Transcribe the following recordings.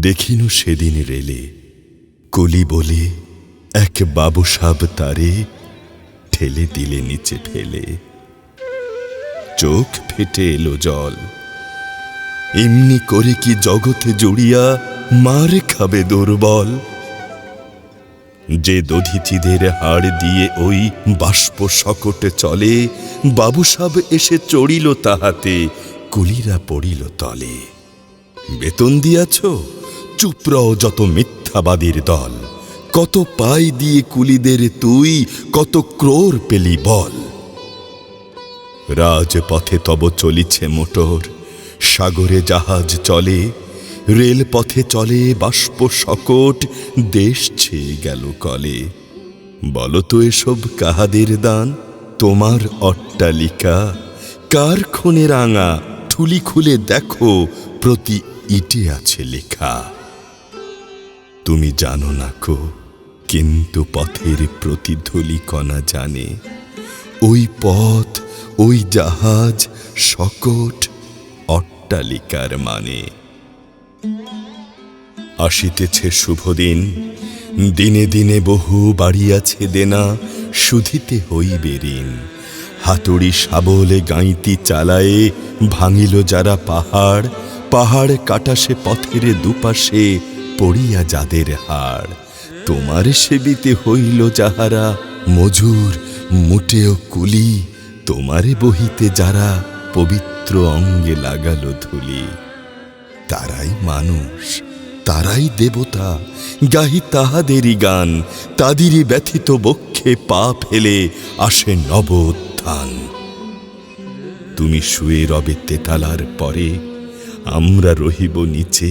দেখিনু সেদিন রেলে, কলি বলে, এক বাবু সাব তারে ঠেলে দিলে নিচে ফেলে। চোখ ফেটে এলো জল। এমনি করে কি জগতে জড়িয়া মার খাবে দুর্বল? যে দধিচিদের হাড় দিয়ে ওই বাষ্প সকটে চলে বাবুসাব এসে চড়িল তাহাতে, কুলিরা পড়িল তলে। বেতন দিয়াছ? চুপরাও যত মিথ্যাবাদীর দল, কত পাই দিয়ে কুলিদের তুই, কত ক্রোর পেলি বল। রাজপথে তব চলিছে মোটর, সাগরে জাহাজ চলে, রেলপথে চলে বাষ্প সকট, দেশ ছেয়ে গেল কলে। বলো তো এসব কাহাদের দান, তোমার অট্টালিকা? কার খুনে রাঙা? ঠুলি খুলে দেখো, প্রতি ইটে আছে লেখা। তুমি জানো না কো, কিন্তু পথের প্রতিধূলি কণা জানে। ওই পথ, ওই জাহাজ সকট অট্টালিকার মানে। আসিতেছে শুভদিন, দিনে দিনে বহু বাড়িয়াছে দেনা শুধিতে হইবে ঋণ। হাতুড়ি শাবলে গাঁইতি চালায়ে ভাঙিল যারা পাহাড় পাহাড় কাটাসে পথের দুপাশে পড়িয়া যাদের হাড় তোমার সেবিতে হইল যাহারা মজুর মুটেও কুলি, তোমারে বহিতে যারা পবিত্র অঙ্গে লাগালো ধুলি। তারাই মানুষ, তারাই দেবতা, গাহি তাহাদেরই গান, তাদেরই ব্যথিত বক্ষে পা ফেলে আসে নব উত্থান তুমি শুয়ে রবে তেতালার পরে, আমরা রহিব নিচে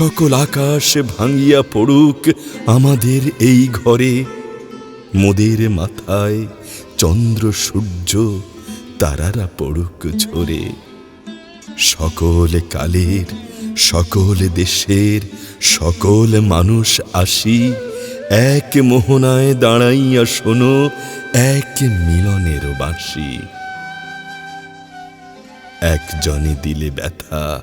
সকল আকাশ ভাঙিয়া পড়ুক আমাদের এই ঘরে। মোদের মাথায় চন্দ্র, সূর্য, তারারা পড়ুক ঝরে। সকল কালের, সকল দেশের, সকল মানুষ আসি, এক মোহনায় দাঁড়াইয়া শোনো এক মিলনের বাঁশি। একজনে দিলে ব্যথা